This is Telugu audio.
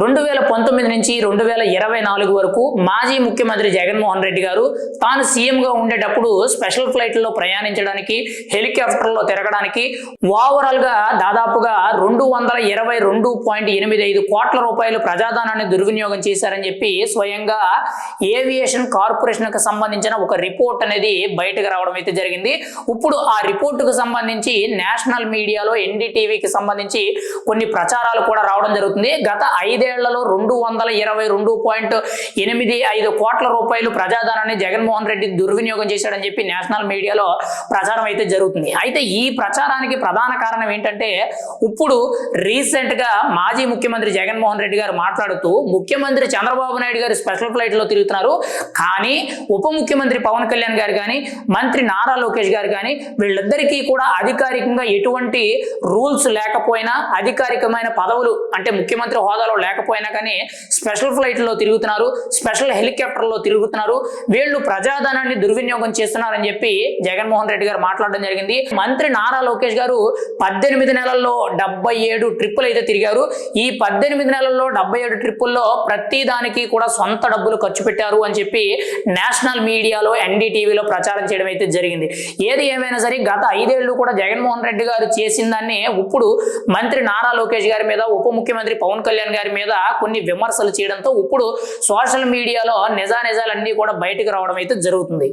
రెండు వేల పంతొమ్మిది నుంచి రెండు వేల ఇరవై నాలుగు వరకు మాజీ ముఖ్యమంత్రి జగన్మోహన్ రెడ్డి గారు తాను సీఎంగా ఉండేటప్పుడు స్పెషల్ ఫ్లైట్లో ప్రయాణించడానికి హెలికాప్టర్లో తిరగడానికి ఓవరాల్గా దాదాపుగా రెండు వందల ఇరవై రెండు పాయింట్ ఎనిమిది ఐదు కోట్ల రూపాయలు ప్రజాధనాన్ని దుర్వినియోగం చేశారని చెప్పి స్వయంగా ఏవియేషన్ కార్పొరేషన్కు సంబంధించిన ఒక రిపోర్ట్ అనేది బయటకు రావడం అయితే జరిగింది. ఇప్పుడు ఆ రిపోర్టుకు సంబంధించి నేషనల్ మీడియాలో ఎన్డీటీవీకి సంబంధించి కొన్ని ప్రచారాలు కూడా రావడం జరుగుతుంది. గత ఐదే ఐదేళ్ళలో రెండు వందల ఇరవై రెండు పాయింట్ ఎనిమిది ఐదు కోట్ల రూపాయలు ప్రజాధనాన్ని జగన్మోహన్ రెడ్డి దుర్వినియోగం చేశాడని చెప్పి నేషనల్ మీడియాలో ప్రచారం అయితే జరుగుతుంది. అయితే ఈ ప్రచారానికి ప్రధాన కారణం ఏంటంటే ఇప్పుడు రీసెంట్గా మాజీ ముఖ్యమంత్రి జగన్మోహన్ రెడ్డి గారు మాట్లాడుతూ ముఖ్యమంత్రి చంద్రబాబు నాయుడు గారు స్పెషల్ ఫ్లైట్లో తిరుగుతున్నారు. కానీ ఉప ముఖ్యమంత్రి పవన్ కళ్యాణ్ గారు కానీ మంత్రి నారా లోకేష్ గారు కానీ వీళ్ళిద్దరికీ కూడా అధికారికంగా ఎటువంటి రూల్స్ లేకపోయినా అధికారికమైన పదవులు అంటే ముఖ్యమంత్రి హోదాలో లేక లేకపోయినా కానీ స్పెషల్ ఫ్లైట్లో తిరుగుతున్నారు స్పెషల్ హెలికాప్టర్లో తిరుగుతున్నారు వీళ్ళు ప్రజాధనాన్ని దుర్వినియోగం చేస్తున్నారని చెప్పి జగన్మోహన్ రెడ్డి గారు మాట్లాడడం జరిగింది. మంత్రి నారా లోకేష్ గారు పద్దెనిమిది నెలల్లో డెబ్బై ఏడు ట్రిప్పులు అయితే తిరిగారు. ఈ పద్దెనిమిది నెలల్లో డెబ్బై ఏడు ట్రిప్పుల్లో ప్రతి దానికి కూడా సొంత డబ్బులు ఖర్చు పెట్టారు అని చెప్పి నేషనల్ మీడియాలో ఎన్డీటీవీలో ప్రచారం చేయడం అయితే జరిగింది. ఏది ఏమైనా సరే గత ఐదేళ్ళు కూడా జగన్మోహన్ రెడ్డి గారు చేసిన దాన్ని ఇప్పుడు మంత్రి నారా లోకేష్ గారి మీద ఉప ముఖ్యమంత్రి పవన్ కళ్యాణ్ గారి మీద కొన్ని విమర్శలు చేయడంతో ఇప్పుడు సోషల్ మీడియాలో నిజానిజాలన్నీ కూడా బయటకు రావడం అయితే జరుగుతుంది.